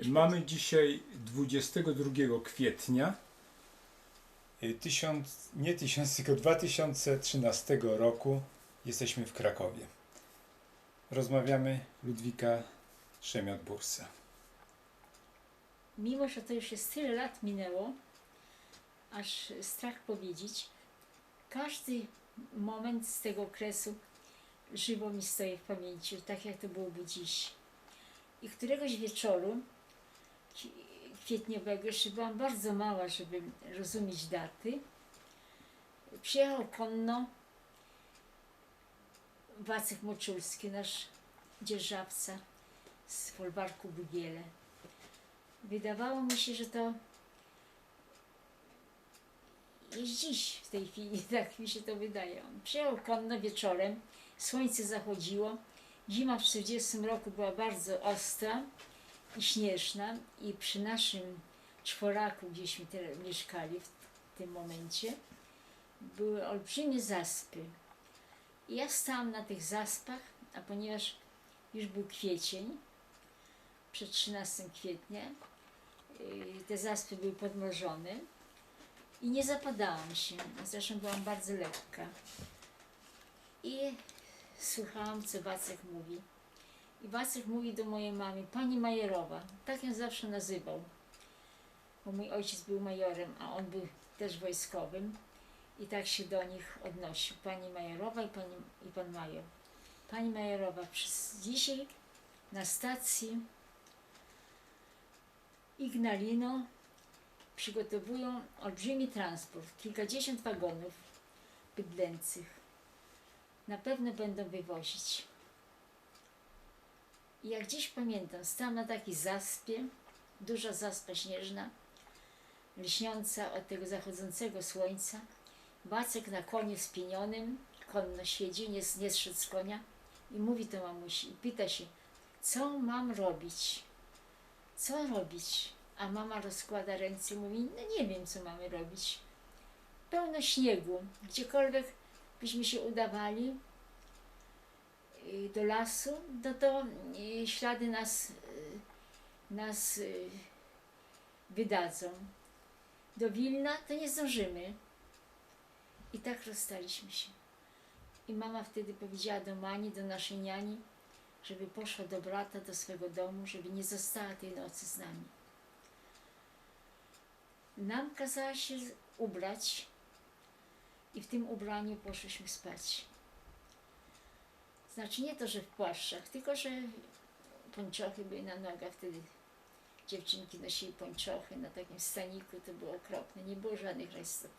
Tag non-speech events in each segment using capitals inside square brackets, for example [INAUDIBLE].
Mamy dzisiaj 22 kwietnia y, tysiąc, nie 1000, tylko 2013 roku. Jesteśmy w Krakowie. Rozmawiamy Ludwika Szemiot-Bursa. Mimo, że to już jest tyle lat minęło, aż strach powiedzieć, każdy moment z tego okresu żywo mi stoi w pamięci, tak jak to byłoby dziś. I któregoś wieczoru kwietniowego, jeszcze byłam bardzo mała, żeby rozumieć daty, przyjechał konno Wacek Moczulski, nasz dzierżawca z folwarku Bugiele. Wydawało mi się, że to jest dziś w tej chwili, [LAUGHS] tak mi się to wydaje. Przyjechał konno wieczorem, słońce zachodziło, zima w 40 roku była bardzo ostra i śnieżna i przy naszym czworaku, gdzieśmy teraz mieszkali w tym momencie, były olbrzymie zaspy. I ja stałam na tych zaspach, a ponieważ już był kwiecień, przed 13 kwietnia, y, te zaspy były podmrożone i nie zapadałam się. Zresztą byłam bardzo lekka. I słuchałam, co Wacek mówi. I Wacek mówi do mojej mamy, pani Majerowa, tak ją zawsze nazywał, bo mój ojciec był majorem, a on był też wojskowym i tak się do nich odnosił. Pani Majerowa i, pani, i pan major. Pani Majerowa, przez dzisiaj na stacji Ignalino przygotowują olbrzymi transport, kilkadziesiąt wagonów bydlęcych. Na pewno będą wywozić. Jak dziś pamiętam, stałam na takiej zaspie, duża zaspa śnieżna, lśniąca od tego zachodzącego słońca. Wacek na koniu spienionym, konno siedzi, nie, nie zszedł z konia i mówi do mamusi i pyta się, co mam robić? Co robić? A mama rozkłada ręce i mówi, no nie wiem, co mamy robić. Pełno śniegu. Gdziekolwiek byśmy się udawali do lasu, no to y, ślady nas, y, nas y, wydadzą. Do Wilna to nie zdążymy. I tak rozstaliśmy się. I mama wtedy powiedziała do Mani, do naszej niani, żeby poszła do brata, do swego domu, żeby nie została tej nocy z nami. Nam kazała się ubrać i w tym ubraniu poszliśmy spać. Znaczy nie to, że w płaszczach, tylko że pończochy były na nogach wtedy. Dziewczynki nosiły pończochy na takim staniku, to było okropne, nie było żadnych rajstop.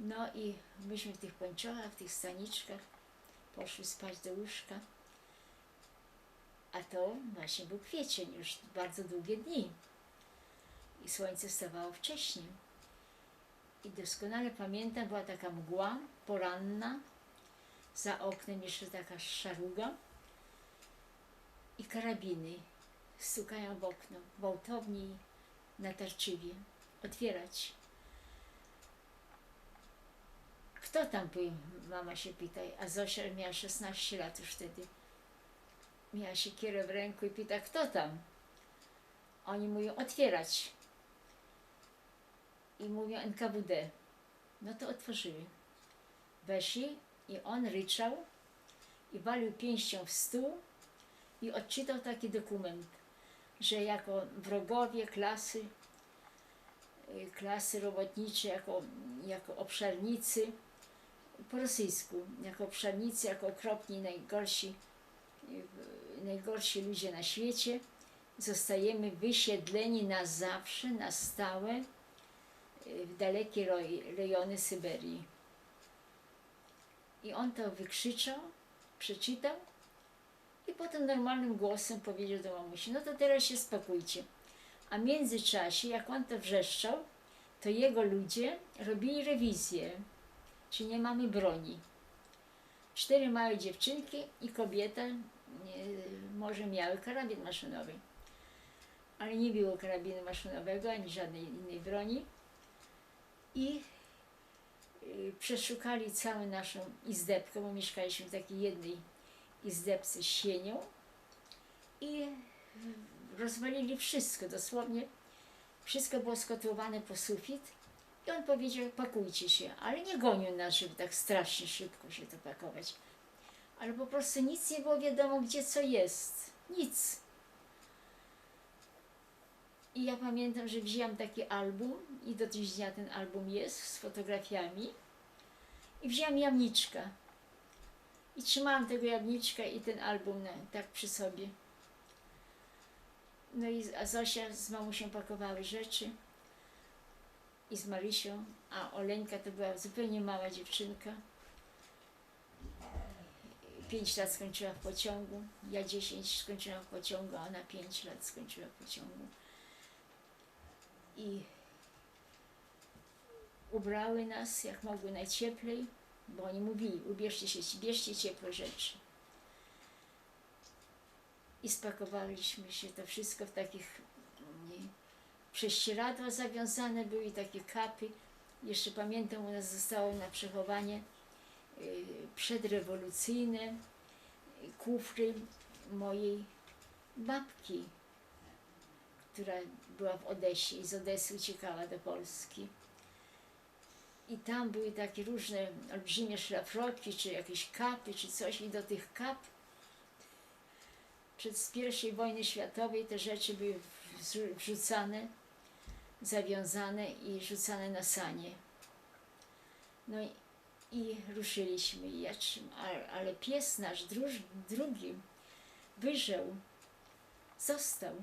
No i myśmy w tych pończochach, w tych staniczkach poszły spać do łóżka. A to właśnie był kwiecień, już bardzo długie dni. I słońce wstawało wcześniej. I doskonale pamiętam, była taka mgła poranna, za oknem jeszcze taka szaruga i karabiny stukają w okno, gwałtownie natarczywie. Otwierać. Kto tam był? Mama się pyta. A Zosia miała 16 lat już wtedy. Miała siekierę w ręku i pyta, kto tam? Oni mówią, otwierać. I mówią NKWD. No to otworzyły. Weszli i on ryczał i walił pięścią w stół i odczytał taki dokument, że jako wrogowie klasy, y, klasy robotnicze, jako, jako obszarnicy, po rosyjsku, jako obszarnicy, jako okropni, najgorsi, y, najgorsi ludzie na świecie, zostajemy wysiedleni na zawsze, na stałe y, w dalekie rejony Syberii. I on to wykrzyczał, przeczytał i potem normalnym głosem powiedział do mamusi, no to teraz się spokójcie. A w międzyczasie, jak on to wrzeszczał, to jego ludzie robili rewizję, czy nie mamy broni. Cztery małe dziewczynki i kobieta może miały karabin maszynowy. Ale nie było karabinu maszynowego ani żadnej innej broni. I przeszukali całą naszą izdebkę, bo mieszkaliśmy w takiej jednej izdebce z sienią i rozwalili wszystko, dosłownie wszystko było skotłowane po sufit i on powiedział, pakujcie się, ale nie gonił nas, żeby tak strasznie szybko się to pakować. Ale po prostu nic nie było wiadomo, gdzie co jest. Nic. I ja pamiętam, że wzięłam taki album i do dziś dnia ten album jest z fotografiami. I wzięłam jamniczka. I trzymałam tego jamniczka i ten album tak przy sobie. No i Zosia z mamusią pakowały rzeczy i z Marysią, a Oleńka to była zupełnie mała dziewczynka. Pięć lat skończyła w pociągu, ja dziesięć skończyłam w pociągu, a ona pięć lat skończyła w pociągu. I ubrały nas jak mogły najcieplej, bo oni mówili, ubierzcie się, bierzcie ciepłe rzeczy. I spakowaliśmy się to wszystko w takich prześcieradła zawiązane były takie kapy. Jeszcze pamiętam, u nas zostało na przechowanie y, przedrewolucyjne kufry mojej babki, która była w Odesie i z Odesy uciekała do Polski. I tam były takie różne olbrzymie szlafroki, czy jakieś kapy, czy coś. I do tych kap przed I wojny światowej te rzeczy były wrzu- wrzucane, zawiązane i rzucane na sanie. No i, i ruszyliśmy. Ja ale, pies nasz drugi wyżeł, został.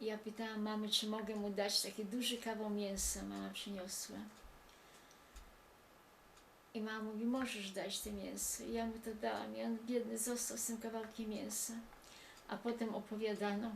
Ja pytałam mamy, czy mogę mu dać taki duży kawał mięsa. Mama przyniosła. I mama mówi, możesz dać to mięso. I ja mu to dałam i on biedny został z tym kawałkiem mięsa. A potem opowiadano,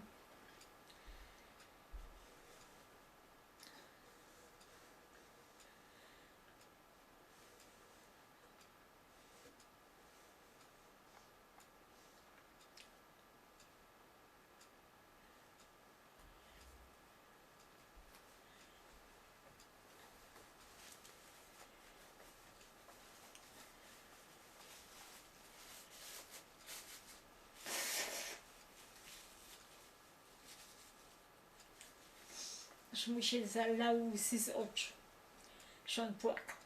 że mu się zalały łzy z oczu, że on płakał.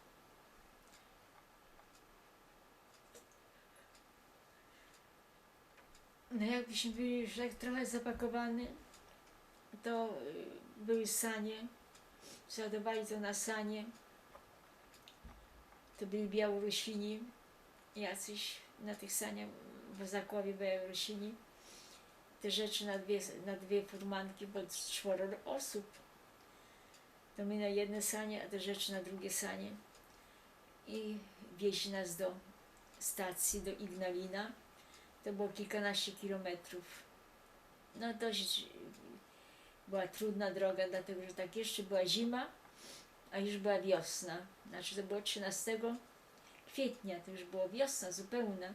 No jakbyśmy byli już tak trochę zapakowani, to y, były sanie, załadowali to na sanie, to byli Białorusini, jacyś na tych saniach w Zakławie Białorusini, te rzeczy na dwie, na dwie furmanki, bo czworo osób. To my na jedne sanie, a te rzeczy na drugie sanie. I wieźli nas do stacji, do Ignalina. To było kilkanaście kilometrów. No dość była trudna droga, dlatego że tak jeszcze była zima, a już była wiosna. Znaczy to było 13 kwietnia, to już była wiosna zupełna.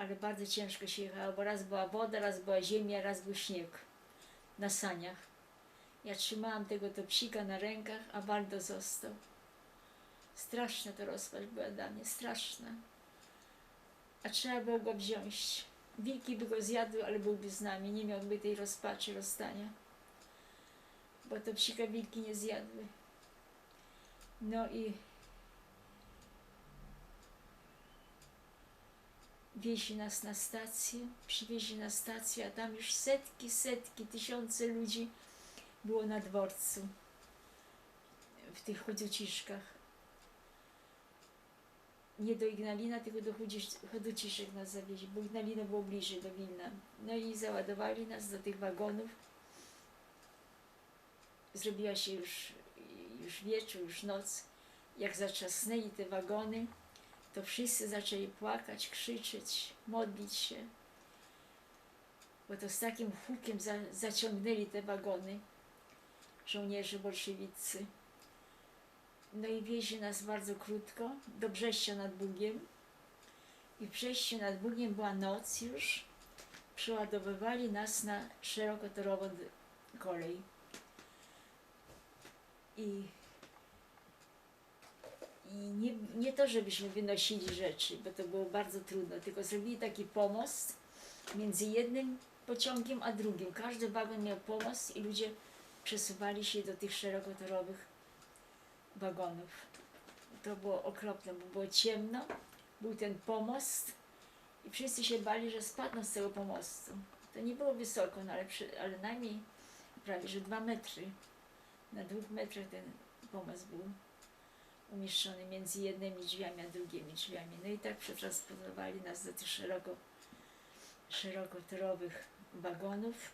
ale bardzo ciężko się jechało, bo raz była woda, raz była ziemia, raz był śnieg na saniach. Ja trzymałam tego topsika na rękach, a Waldo został. Straszna to rozpacz była dla mnie, straszna. A trzeba było go wziąć. Wilki by go zjadły, ale byłby z nami, nie miałby tej rozpaczy rozstania. Bo to psika wilki nie zjadły. No i wieźli nas na stację, przywieźli na stację, a tam już setki, setki, tysiące ludzi było na dworcu w tych Chodzociszkach. Nie do Ignalina, tylko do Chodzociszek nas zawieźli, bo Ignalino było bliżej do Wilna. No i załadowali nas do tych wagonów. Zrobiła się już, już wieczór, już noc. Jak zatrzasnęli te wagony, to wszyscy zaczęli płakać, krzyczeć, modlić się. Bo to z takim hukiem za, zaciągnęli te wagony żołnierze bolszewicy. No i wieźli nas bardzo krótko do Brześcia nad Bugiem. I w Brześciu nad Bugiem była noc już. Przeładowywali nas na szerokotorową kolej. I I nie, nie to, żebyśmy wynosili rzeczy, bo to było bardzo trudno, tylko zrobili taki pomost między jednym pociągiem a drugim. Każdy wagon miał pomost i ludzie przesuwali się do tych szerokotorowych wagonów. To było okropne, bo było ciemno, był ten pomost i wszyscy się bali, że spadną z tego pomostu. To nie było wysoko, no ale, przy, ale najmniej prawie, że dwa metry. Na dwóch metrach ten pomost był umieszczony między jednymi drzwiami a drugimi drzwiami. No i tak przetransportowali nas do tych szeroko, szerokotorowych wagonów.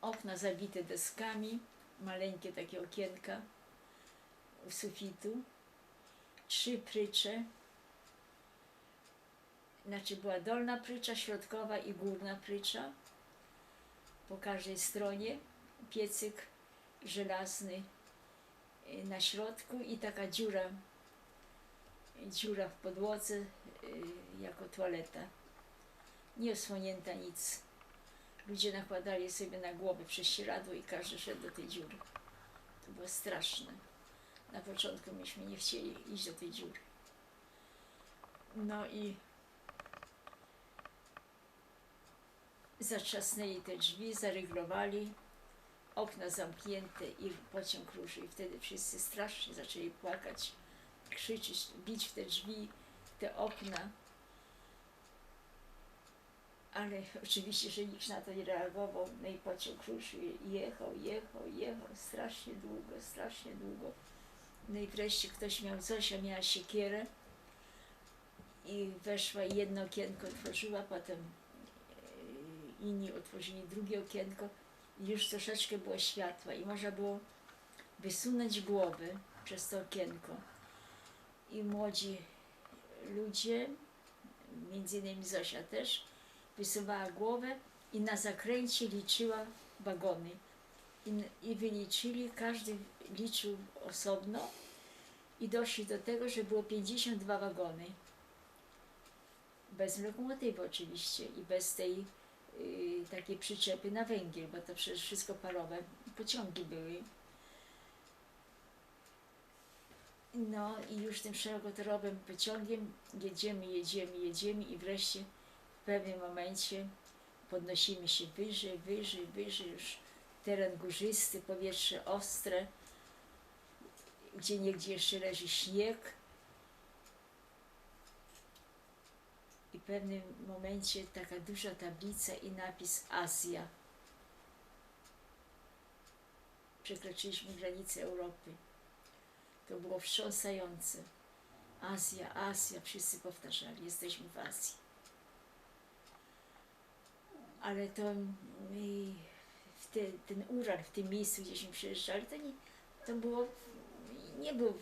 Okna zabite deskami, maleńkie takie okienka u sufitu, trzy prycze, znaczy była dolna prycza, środkowa i górna prycza po każdej stronie, piecyk żelazny na środku i taka dziura, dziura w podłodze y, jako toaleta. Nie osłonięta nic. Ludzie nakładali sobie na głowę prześcieradło i każdy szedł do tej dziury. To było straszne. Na początku myśmy nie chcieli iść do tej dziury. No i zatrzasnęli te drzwi, zaryglowali, okna zamknięte i pociąg ruszył. I wtedy wszyscy strasznie zaczęli płakać, krzyczeć, bić w te drzwi, w te okna. Ale [LAUGHS] oczywiście, że nikt na to nie reagował. No i pociąg ruszył jechał, jechał, jechał strasznie długo, strasznie długo. No i wreszcie ktoś miał, Zosia miała siekierę i weszła i jedno okienko otworzyła, potem e, inni otworzyli drugie okienko już troszeczkę było światła i można było wysunąć głowy przez to okienko. I młodzi ludzie, między innymi Zosia też, wysuwała głowę i na zakręcie liczyła wagony. I, I wyliczyli, każdy liczył osobno i doszli do tego, że było 52 wagony. Bez lokomotywy oczywiście i bez tej takiej przyczepy na węgiel, bo to przecież wszystko parowe pociągi były. No i już tym szerokotorowym pociągiem jedziemy, jedziemy, jedziemy i wreszcie w pewnym momencie podnosimy się wyżej, wyżej, wyżej, już teren górzysty, powietrze ostre, gdzie niegdzie jeszcze leży śnieg. I w pewnym momencie taka duża tablica i napis Azja. Przekroczyliśmy granicę Europy. To było wstrząsające. Azja, Azja, wszyscy powtarzali, jesteśmy w Azji. Ale to te, ten urar w tym miejscu, gdzieśmy przyjeżdżali, to nie, to było, nie, był,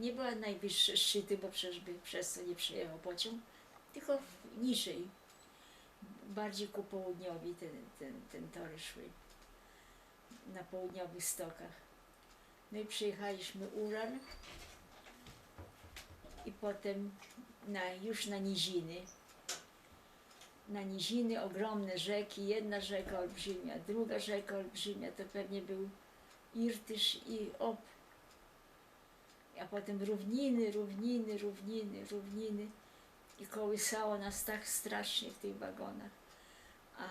nie była najwyższe szczyty, bo przecież by przez to nie przejechał pociąg, tylko niżej, bardziej ku południowi ten, ten, ten tory szły, na południowych stokach. No i przyjechaliśmy Ural i potem na, już na niziny. Na niziny ogromne rzeki, jedna rzeka olbrzymia, druga rzeka olbrzymia, to pewnie był Irtysz i Ob. A potem równiny, równiny, równiny, równiny i kołysało nas tak strasznie w tych wagonach. A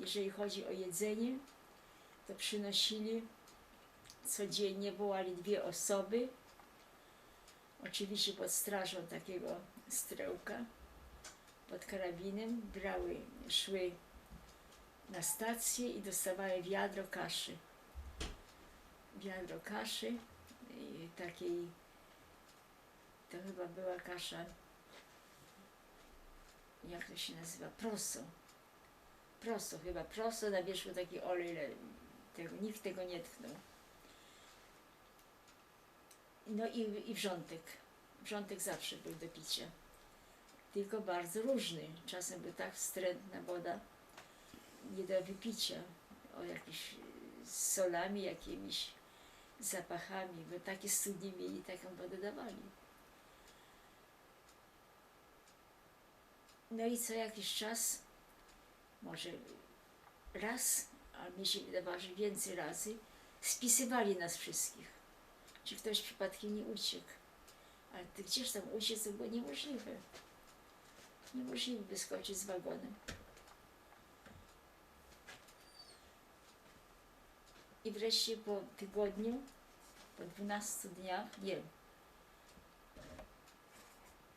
jeżeli chodzi o jedzenie, to przynosili codziennie wołali dwie osoby, oczywiście pod strażą takiego strełka, pod karabinem, brały, szły na stację i dostawały wiadro kaszy. Wiadro kaszy, takiej, to chyba była kasza, jak to się nazywa, proso. Proso, chyba proso, na wierzchu taki olej, le- tego, nikt tego nie tknął. No i, i wrzątek. Wrzątek zawsze był do picia. Tylko bardzo różny. Czasem był tak wstrętna woda, nie do wypicia. O jakiś z solami, jakimiś zapachami, bo takie studnie mieli, taką wodę dawali. No i co jakiś czas, może raz, a mi się wydawało, że więcej razy, spisywali nas wszystkich czy ktoś przypadkiem nie uciekł. Ale ty gdzież tam uciec, to było niemożliwe. Niemożliwe wyskoczyć z wagonem. I wreszcie po tygodniu, po 12 dniach, nie,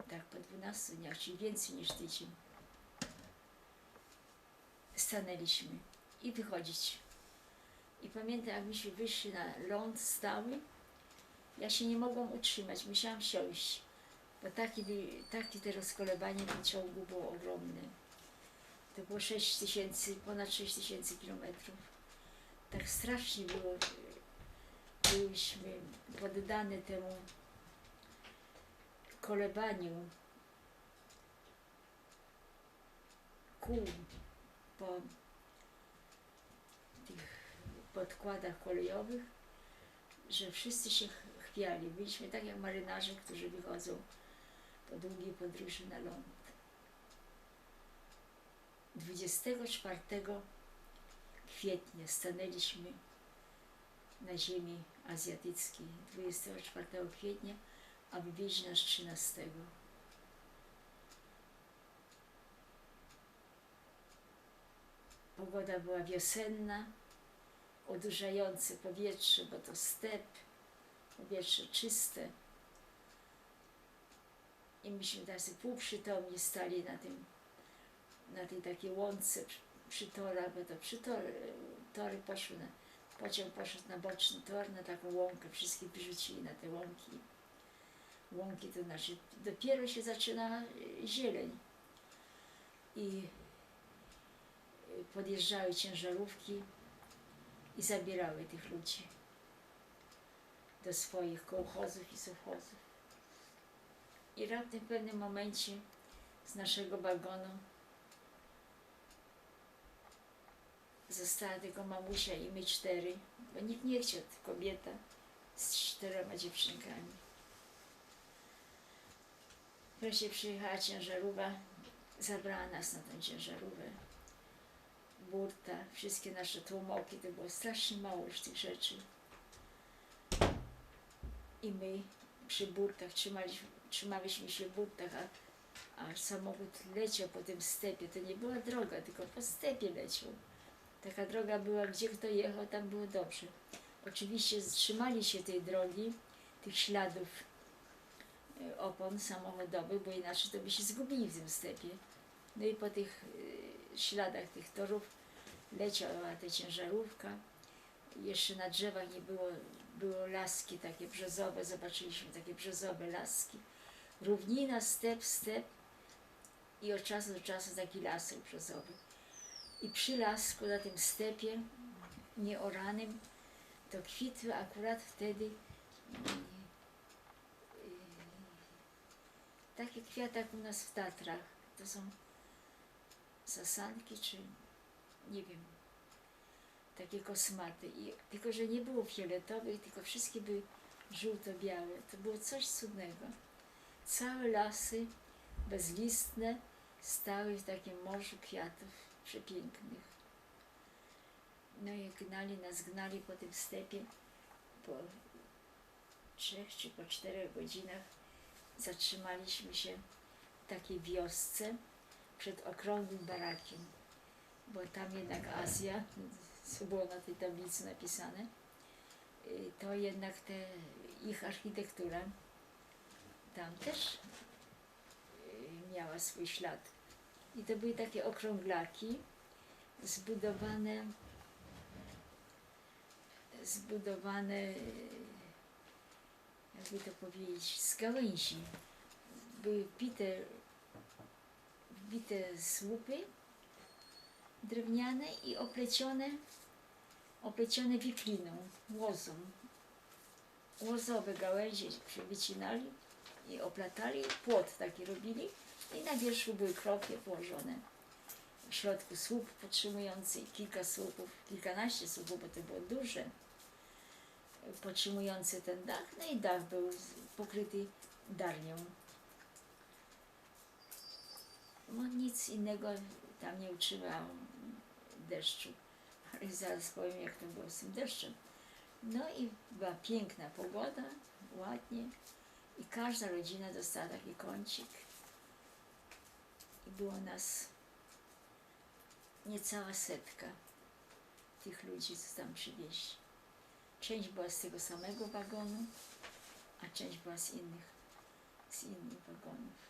tak, po 12 dniach, czyli więcej niż tydzień, stanęliśmy i wychodzić. I pamiętam, jak myśmy wyszli na ląd stały, ja się nie mogłam utrzymać, musiałam siąść, bo takie, takie te rozkolewanie pociągu było ogromne. To było 6 tysięcy, ponad 6 tysięcy kilometrów. Tak strasznie było, byliśmy poddane temu kolebaniu kół po tych podkładach kolejowych, że wszyscy się ch- chwiali. Byliśmy tak jak marynarze, którzy wychodzą po długiej podróży na ląd. 24 kwietnia stanęliśmy na ziemi azjatyckiej 24 kwietnia, a wywieźli nas 13. Pogoda była wiosenna, odurzające powietrze, bo to step, powietrze czyste. I myśmy tacy półprzytomni stali na tym, na tej takiej łące przy, przy torach, bo to przy tor, tory poszły na, pociąg poszedł na boczny tor, na taką łąkę, wszystkich wyrzucili na te łąki. Łąki to znaczy dopiero się zaczyna y, zieleń. I y, podjeżdżały ciężarówki i zabierały tych ludzi do swoich kołchozów i sowchozów. I raptem w pewnym momencie z naszego wagonu została tylko mamusia i my cztery, bo nikt nie chciał, kobieta z czterema dziewczynkami. Wreszcie przyjechała ciężarówka, zabrała nas na tę ciężarówkę. Burta, wszystkie nasze tłumoki, to było strasznie mało już tych rzeczy. I my przy burtach trzymaliśmy, trzymaliśmy się w burtach, a, a samochód leciał po tym stepie. To nie była droga, tylko po stepie leciał. Taka droga była, gdzie kto jechał, tam było dobrze. Oczywiście trzymali się tej drogi, tych śladów opon samochodowych, bo inaczej to by się zgubili w tym stepie. No i po tych e, śladach tych torów leciała ta ciężarówka. Jeszcze na drzewach nie było, było laski takie brzozowe, zobaczyliśmy takie brzozowe laski. Równina, step, step i od czasu do czasu taki lasek brzozowy. I przy lasku na tym stepie nieoranym to kwitły akurat wtedy takie kwiaty jak u nas w Tatrach. To są sasanki czy nie wiem, takie kosmaty. I, tylko, że nie było fioletowych, tylko wszystkie były żółto-białe. To było coś cudnego. Całe lasy bezlistne stały w takim morzu kwiatów przepięknych. No i gnali nas, gnali po tym stepie. Po trzech czy po czterech godzinach zatrzymaliśmy się w takiej wiosce przed okrągłym barakiem, bo tam jednak Azja, co było na tej tablicy napisane, y, to jednak te, ich architektura tam też y, miała swój ślad. I to były takie okrąglaki zbudowane zbudowane y, jakby to powiedzieć z gałęzi. Były wbite wbite słupy drewniane i oplecione oplecione wikliną, łozą. Łozowe gałęzie wycinali i oplatali, płot taki robili i na wierzchu były krofie położone. W środku słup podtrzymujący, kilka słupów, kilkanaście słupów, bo to było duże, podtrzymujące ten dach. No i dach był pokryty darnią. No nic innego tam nie utrzymało deszczu. Ale zaraz powiem, jak to było z tym deszczem. No i była piękna pogoda, ładnie. I każda rodzina dostała taki kącik. I było nas niecała setka tych ludzi, co tam przywieźli. Część była z tego samego wagonu, a część była z innych, z innych wagonów.